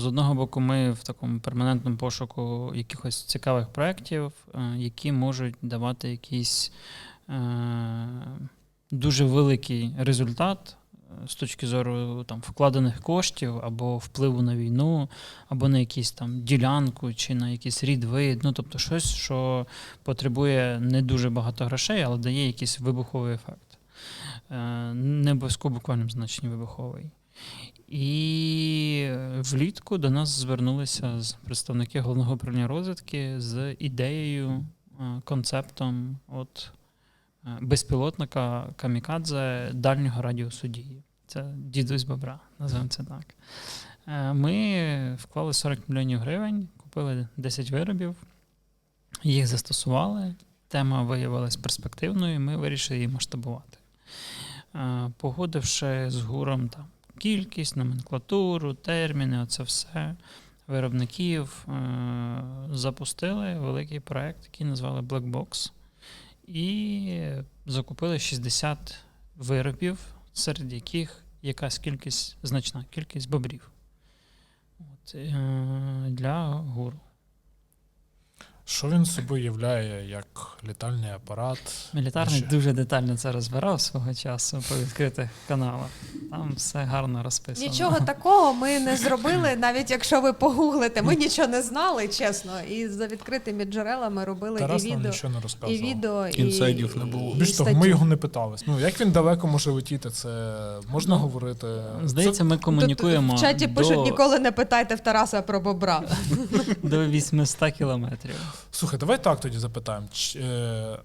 З одного боку, ми в такому перманентному пошуку якихось цікавих проєктів, е, які можуть давати якийсь е, дуже великий результат е, з точки зору там, вкладених коштів або впливу на війну, або на якусь там ділянку чи на якийсь рід вид. Ну, тобто щось, що потребує не дуже багато грошей, але дає якийсь вибуховий ефект. Не обов'язково в буквальному значенні вибуховий. І влітку до нас звернулися з представники головного управління розвідки з ідеєю, е, концептом от, е, безпілотника камікадзе дальнього радіусу дії. Це дідусь бобра, називаємо це так. Е, Ми вклали 40 мільйонів гривень, купили 10 виробів, їх застосували. Тема виявилась перспективною, і ми вирішили її масштабувати. Погодивши з гуром там, кількість, номенклатуру, терміни, оце все виробників, е, запустили великий проект, який назвали Black Box, і закупили 60 виробів, серед яких якась кількість, значна кількість бобрів От, е, для гуру. Що він собою являє як літальний апарат? Мілітарний Ще. дуже детально це розбирав свого часу по відкритих каналах. Там все гарно розписано. Нічого такого ми не зробили, навіть якщо ви погуглите. Ми нічого не знали, чесно. І за відкритими джерелами робили Тарас і нам відео, нічого не і відео, і Інсайдів не було. Більш того, ми його не питались. Ну як він далеко може летіти, це можна Ну, говорити. Здається, ми комунікуємо Тут в чаті до, пишуть, ніколи не питайте в Тараса про бобра. до 800 кілометрів. Слухай, давай так тоді запитаємо. Ч- е,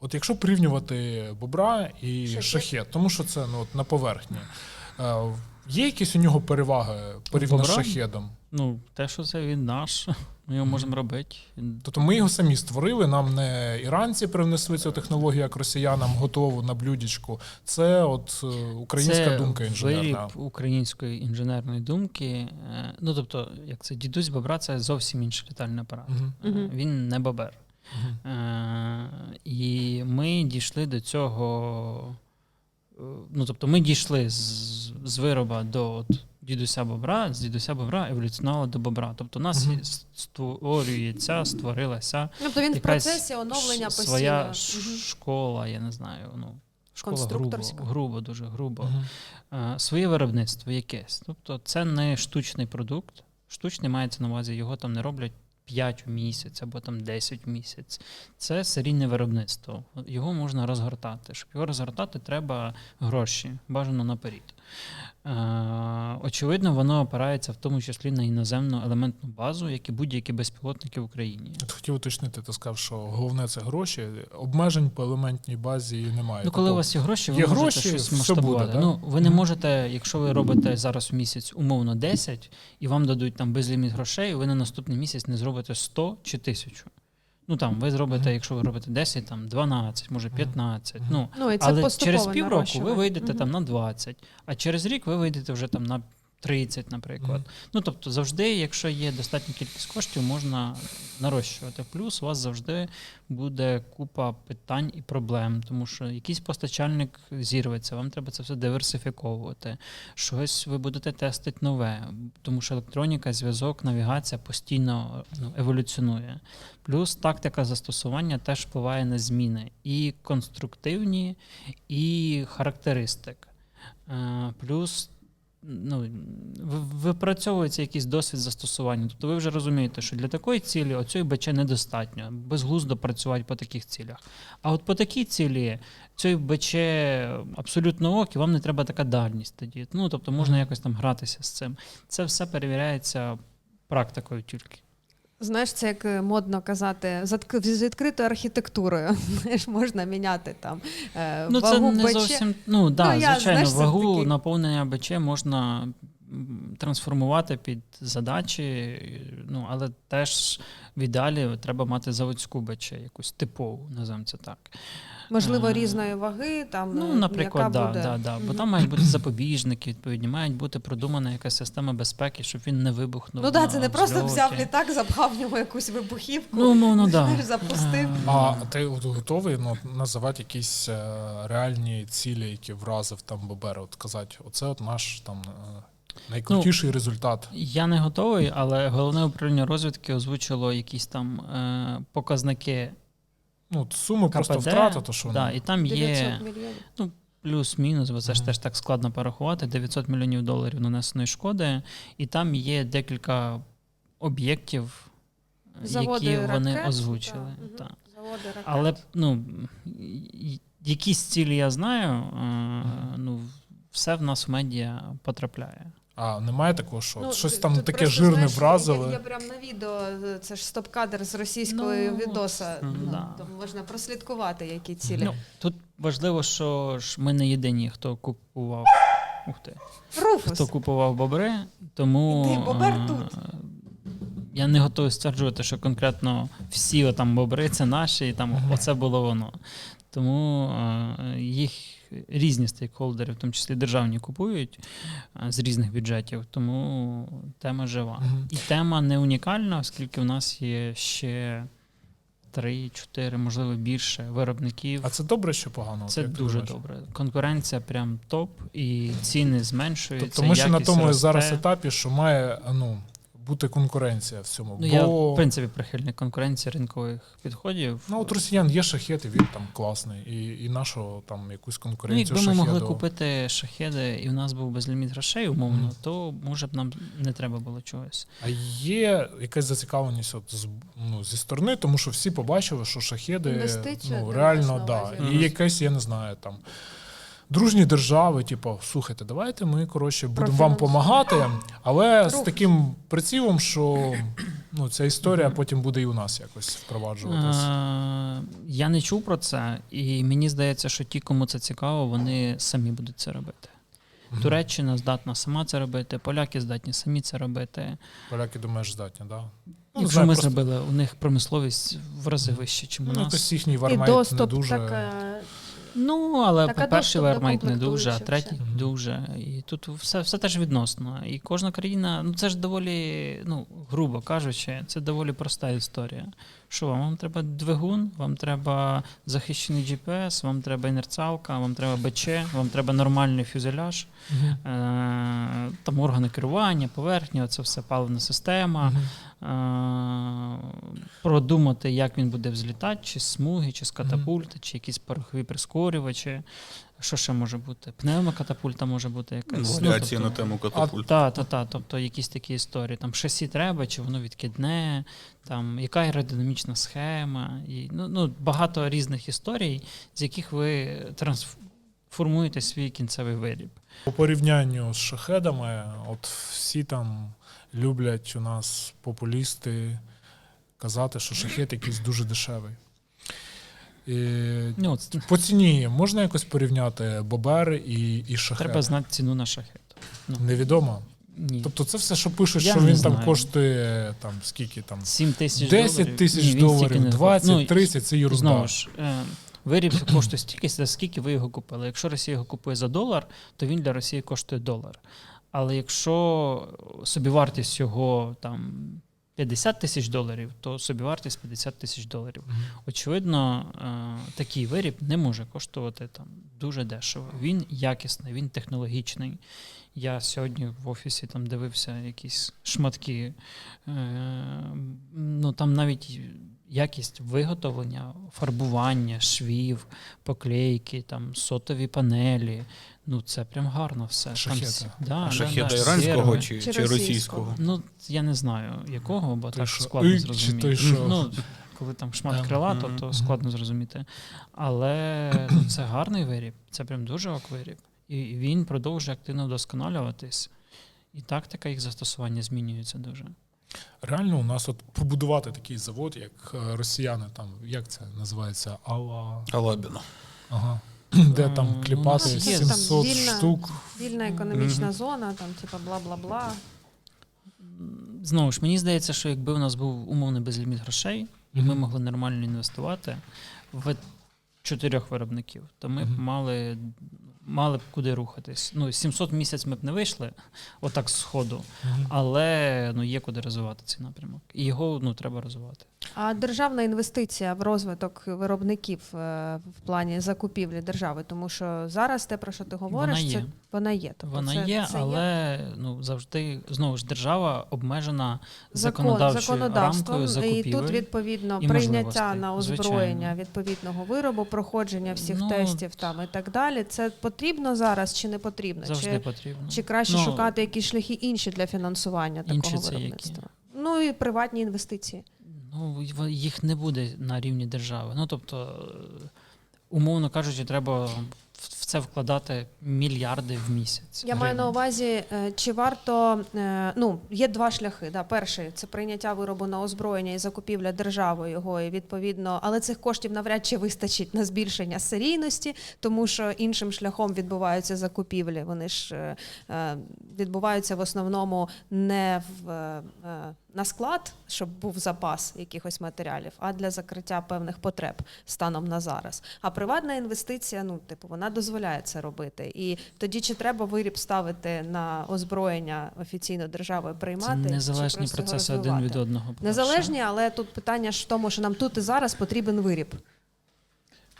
От якщо порівнювати бобра і Шахет. шахет, тому що це ну, от на поверхні, е, є якісь у нього переваги порівняно з Бобра? шахедом? Ну, те, що це він наш, ми його можемо робити. Тобто ми його самі створили, нам не іранці привнесли цю технологію, як росіянам готову на блюдечку. Це от е, українська це думка інженерна. Виріб української інженерної думки. Е, Ну, тобто, як це дідусь бобра, це зовсім інший літальний апарат. Е, Він не бобер. Е, І ми дійшли до цього. Ну, тобто, ми дійшли з, з вироба до от, дідуся бобра, з дідуся бобра еволюціонували до бобра. Тобто, у нас є- створюється, створилася Тобто він в процесі оновлення постійно. своя ш- школа, я не знаю. Ну, школа грубо, грубо, дуже грубо. Мгм. Е, Своє виробництво якесь. Тобто, це не штучний продукт. Штучний мається на увазі, його там не роблять 5 в місяць або там 10 в місяць. Це серійне виробництво. Його можна розгортати. Щоб його розгортати, треба гроші, бажано наперед. Е, очевидно, воно опирається в тому числі на іноземну елементну базу, як і будь-які безпілотники в Україні. От хотів уточнити, ти сказав, що головне це гроші. Обмежень по елементній базі немає. Ну, коли у Тобто, вас є гроші, ви є можете гроші, щось все масштабувати. буде, да? ну, ви не можете, якщо ви робите зараз в місяць умовно 10, і вам дадуть там безліміт грошей, ви на наступний місяць не зробите 100 чи 1000. Ну там ви зробите, якщо ви робите 10, там 12, може Мгм. 15. Ну, Ну, і це але через півроку ви вийдете там на 20, а через рік ви вийдете вже там на 30, наприклад. Мгм. Ну тобто, завжди, якщо є достатня кількість коштів, можна нарощувати. Плюс у вас завжди буде купа питань і проблем, тому що якийсь постачальник зірветься, вам треба це все диверсифіковувати. Щось ви будете тестити нове, тому що електроніка, зв'язок, навігація постійно ну, еволюціонує. Плюс тактика застосування теж впливає на зміни і конструктивні, і характеристик. Е, Плюс ну, ви- випрацьовується якийсь досвід застосування. Тобто ви вже розумієте, що для такої цілі оцього БЧ недостатньо, безглуздо працювати по таких цілях. А от по такій цілі цей биче абсолютно ок, і вам не треба така дальність тоді. Ну, тобто можна якось там гратися з цим. Це все перевіряється практикою тільки. Знаєш, це як е, модно казати, з відкритою архітектурою. Знаєш, можна міняти там е, Ну, це не БЧ. зовсім. Ну, да, Ну, я, звичайно, знаєш, вагу такий- наповнення БЧ можна трансформувати під задачі, ну, але теж в ідеалі треба мати заводську БЧ, якусь типову, називаємо це так. Можливо, Е, різної ваги, там Ну, е, наприклад, яка да, буде. да, да. бо там мають бути запобіжники, відповідні, мають бути продумана якась система безпеки, щоб він не вибухнув. Ну так, це не просто взяв літак, запхав в нього якусь вибухівку. Ну, умовно, да. запустив. Е, А ти готовий ну, називати якісь е, реальні цілі, які вразив там Бобер? От казати, оце от наш там. е, Найкрутіший результат. Я не готовий, але головне управління розвідки озвучило якісь там е, показники Ну, суми просто КПД. втрата, то що да, ну, і там є мільйонів. плюс-мінус, бо це ж теж так складно порахувати. 900 мільйонів доларів нанесеної шкоди, і там є декілька об'єктів, Заводи які вони озвучили. да, мгм. Так. Заводи ракет. Але ну, якісь цілі я знаю, е, ну, все в нас в медіа потрапляє. А немає такого, що Ну, щось там просто, таке жирне знаєш, вразове. Я, я прям на відео, це ж стоп-кадр з російського Ну, відоса. м, Ну, да. Там можна прослідкувати, які цілі. Ну, тут важливо, що ж ми не єдині, хто купував. Ух ти. Руфус. хто купував бобри, тому Іди, бобер е, тут. я не готовий стверджувати, що конкретно всі там бобри це наші, і там оце було воно. Тому е, їх різні стейкхолдери, в тому числі державні, купують з різних бюджетів, тому тема жива. Мгм. І тема не унікальна, оскільки в нас є ще три-чотири, можливо, більше виробників. А це добре чи погано? Це дуже думаєш? добре. Конкуренція прям топ, і ціни зменшуються. Тобто ми ще на тому росте. зараз етапі, що має ну, бути конкуренція в цьому. Ну, Бо я, в принципі, прихильник конкуренції ринкових підходів. ну, от росіян є шахети, він там класний. І, і нашого там якусь Ну, конкуренцію якби ми могли купити шахеди, і в нас був безліміт грошей, умовно, Мгм. то може б нам не треба було чогось. А є якась зацікавленість от з, ну, зі сторони, тому що всі побачили, що шахеди ну, реально, да. І якесь, я не знаю, там. Дружні держави, типу, слухайте, давайте ми коротше будемо вам допомагати, але з таким прицілом, що ну, ця історія потім буде і у нас якось впроваджуватись. Е, Я не чув про це, і мені здається, що ті, кому це цікаво, вони самі будуть це робити. Туреччина здатна сама це робити, поляки здатні самі це робити. Поляки, думаєш, здатні, да? Ну, Якщо знаю, ми просто, зробили, у них промисловість в рази вище, ніж у Ну, нас. якось їхній І вармейт не дуже. така. Ну, але Так, а перший доступ до вермайт не дуже, а комплектуючих третій ще? дуже. І тут все, все теж відносно. І кожна країна, ну це ж доволі, ну, грубо кажучи, це доволі проста історія. Що вам? Вам треба двигун, вам треба захищений GPS, вам треба інерціалка, вам треба БЧ, вам треба нормальний фюзеляж, е- там органи керування, поверхня, це все паливна система. Е, продумати, як він буде взлітати, чи з смуги, чи з катапульти, чи якісь порохові прискорювачі. Що ще може бути? Пневмокатапульта може бути якась. Ну, на тему катапульт. та, та, та, тобто якісь такі історії. Там шасі треба, чи воно відкидне, там, яка аеродинамічна схема. І, ну, ну, багато різних історій, з яких ви трансформуєте свій кінцевий виріб. По порівнянню з шахедами, от всі там люблять у нас популісти казати, що шахет якийсь дуже дешевий. І Ну, от, по ціні можна якось порівняти бобер і, і шахет? треба знати ціну на шахет. Ну, Невідомо. ні. Тобто це все, що пишуть, Я що він там коштує там скільки там 7 тисяч 10 тисяч доларів, 20, Ну, 30 це ерунда. Знову ж, е, виріб коштує стільки, за скільки ви його купили. Якщо Росія його купує за долар, то він для Росії коштує долар. Але якщо собівартість його там 50 тисяч доларів, то собівартість 50 тисяч доларів. Очевидно, е, такий виріб не може коштувати там дуже дешево. Він якісний, він технологічний. Я сьогодні в офісі там дивився якісь шматки. Е, ну там навіть якість виготовлення, фарбування, швів, поклейки, там сотові панелі. Ну це прям гарно все. Там Шахеди. да, А да, да, іранського чи, Чи чи російського? російського? Ну, я не знаю якого, бо Той, так що складно зрозуміти. Ну, коли там шмат крила, то, то складно зрозуміти. Але ну, це гарний виріб, це прям дуже ок виріб. І він продовжує активно вдосконалюватись. І тактика їх застосування змінюється дуже. Реально, у нас от побудувати такий завод, як е, росіяни, там як це називається? Алла. Алабіно. Ага. Де там кліпати нас є. Там 700 вільна- штук. Вільна економічна Мгм. зона, там, типа бла-бла-бла. Знову ж, мені здається, що якби у нас був умовний безліміт грошей, і ми могли нормально інвестувати в чотирьох виробників, то ми б мали, мали б куди рухатись. Ну, 700 місяць ми б не вийшли, отак з ходу, але ну, є куди розвивати цей напрямок. І його ну, треба розвивати. А державна інвестиція в розвиток виробників е, в плані закупівлі держави, тому що зараз те, про що ти говориш, Вона це є. Вона є. Тобто Вона це, є, це але ну завжди знову ж держава обмежена Закон, законодавчою законодавством, рамкою і тут відповідно і прийняття на озброєння звичайно. відповідного виробу, проходження всіх Ну, тестів там і так далі. Це потрібно зараз чи не потрібно? завжди Чи, потрібно. чи краще Ну, шукати якісь шляхи інші для фінансування Інші такого це які? виробництва? Ну і приватні інвестиції. Ну, їх не буде на рівні держави. Ну тобто, умовно кажучи, треба в це вкладати мільярди в місяць. Я маю на увазі, е, чи варто е, ну є два шляхи. Да, перший це прийняття виробу на озброєння і закупівля державою його, і відповідно, але цих коштів навряд чи вистачить на збільшення серійності, тому що іншим шляхом відбуваються закупівлі. Вони ж е, відбуваються в основному не в на склад, щоб був запас якихось матеріалів, а для закриття певних потреб станом на зараз. А приватна інвестиція, ну типу, вона дозволяє це робити. І тоді чи треба виріб ставити на озброєння офіційно державою приймати? Це незалежні процеси один від одного. по-перше. Незалежні, але тут питання ж в тому, що нам тут і зараз потрібен виріб.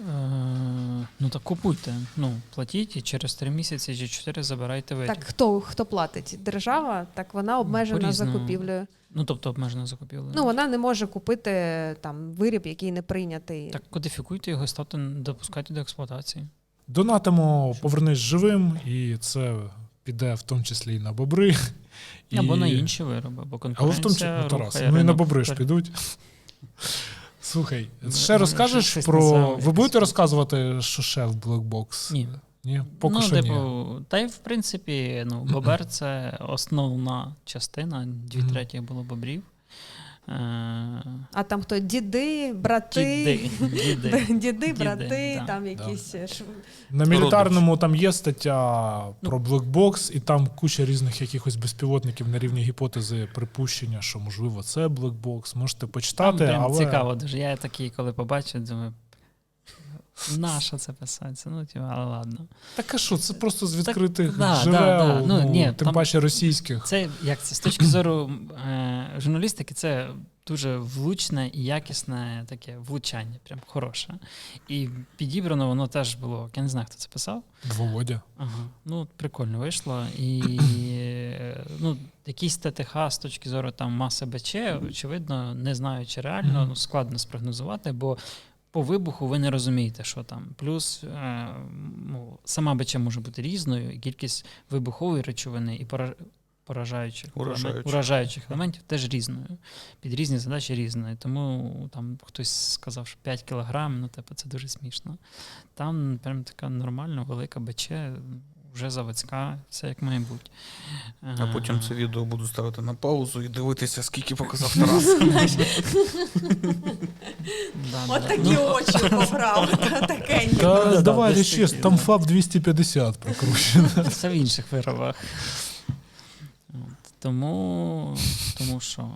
Е, ну так купуйте. Ну, платіть і через три місяці чи чотири забирайте виріб. Так хто хто платить? Держава, так вона обмежена по-різному. закупівлею. Ну, тобто обмежена закупівля. Ну вона не може купити там виріб, який не прийнятий. Так кодифікуйте його, ставте, допускайте до експлуатації. Донатимо повернись живим, і це піде в тому числі і на бобри. І... Або на інші вироби, бо Але в тому числі ну, Тарас, ну і на бобри ж підуть. Слухай, Ну, ще ну, розкажеш про. Ви будете розказувати, що шеф Blackbox? Ні. Ні, поки ну, що типу, ні. та й в принципі, ну, бобер це основна частина, дві треті було бобрів. А там хто діди, брати, Діди, діди. діди, брати, да. там якісь е, ш- На мілітарному там є стаття про Blackbox, і там куча різних якихось безпілотників на рівні гіпотези припущення, що можливо це Blackbox. Можете почитати, прям але цікаво дуже. Я такий, коли побачу, думаю, нащо це писати? Ну, типу, але ладно. Так а що, це просто з відкритих да, джерел, да, да. Ну, ну, ні, тим там- паче російських. Це як це з точки зору е, журналістики, це дуже влучне і якісне таке влучання, прям хороше. І підібрано воно теж було. Я не знаю, хто це писав. Володя. Ага, ну прикольно вийшло. І е, ну, якийсь ТТХ з точки зору там маси БЧ, очевидно, не знаю, чи реально, ну, складно спрогнозувати, бо по вибуху ви не розумієте, що там. Плюс е, ну, сама бича може бути різною, і кількість вибухової речовини і пора- поражаючих, Уражаючих. уражаючих елементів теж різною. Під різні задачі різною. Тому там хтось сказав, що 5 кілограм, ну типу, це дуже смішно. Там прям така нормальна, велика БЧ, вже заводська, все як має бути. А потім це відео буду ставити на паузу і дивитися, скільки показав Тарас. От такі очі побрав. та Таке ні. Та да, ще, там. ФАП 250 прокручено. Це в інших виробах. Тому, тому що.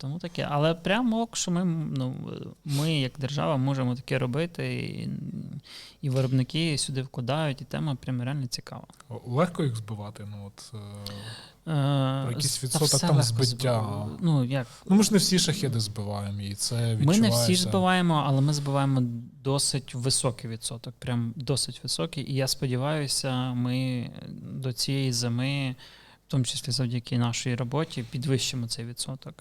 Тому таке. Але прямо ок, що ми, ну, ми, як держава, можемо таке робити, і, і виробники сюди вкладають, і тема прям реально цікава. Легко їх збивати. Ну, от, е, Е, якийсь відсоток там збиття. збив- Ну, як? ну ми ж не всі шахеди збиваємо, і це відчувається. Ми не всі збиваємо, але ми збиваємо досить високий відсоток. Прям досить високий. І я сподіваюся, ми до цієї зими, в тому числі завдяки нашій роботі, підвищимо цей відсоток.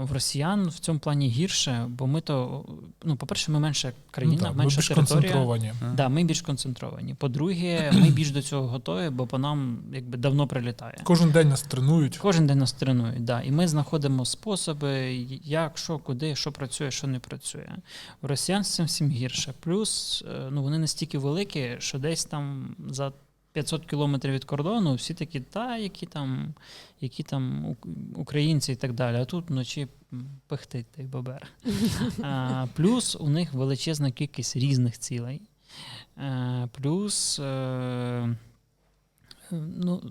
В росіян в цьому плані гірше, бо ми то, ну, по-перше, ми менша країна, Ну, так, ми більш територія. концентровані. Да, ми більш концентровані. По-друге, ми більш до цього готові, бо по нам якби давно прилітає. Кожен день нас тренують. Кожен день нас тренують, да. і ми знаходимо способи, як, що, куди, що працює, що не працює. У росіян з цим всім гірше. Плюс е, ну, вони настільки великі, що десь там за 500 кілометрів від кордону всі такі, та, які там, які там українці і так далі. А тут вночі пихтить той бобер. А, плюс у них величезна кількість різних цілей. А, Плюс. А, Ну,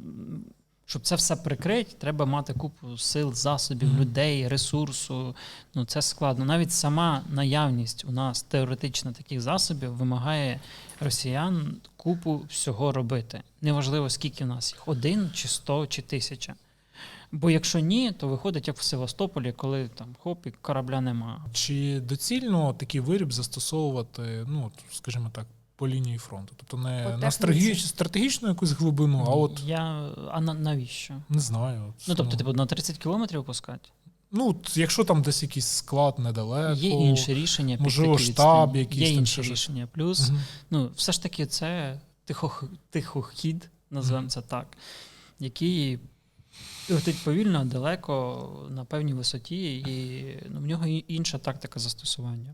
щоб це все прикрити, треба мати купу сил, засобів, людей, ресурсу. Ну це складно. Навіть сама наявність у нас теоретично таких засобів вимагає росіян купу всього робити. Неважливо, скільки в нас їх один, чи сто, чи тисяча. Бо якщо ні, то виходить як в Севастополі, коли там хоп, і корабля нема. Чи доцільно такий виріб застосовувати, ну, скажімо так, по лінії фронту. Тобто не По на стратегіч, стратегічну якусь глибину, а от Я, а на, навіщо? не знаю. От, Ну, тобто, типу, на 30 кілометрів пускати? ну, якщо там десь якийсь склад недалеко. Є інші рішення. можливо, штаб якийсь Є там інші щось. рішення. Плюс, Мгм. ну, все ж таки, це тихох, тихохід, називаємо це так, який летить повільно, далеко, на певній висоті, і ну, в нього інша тактика застосування.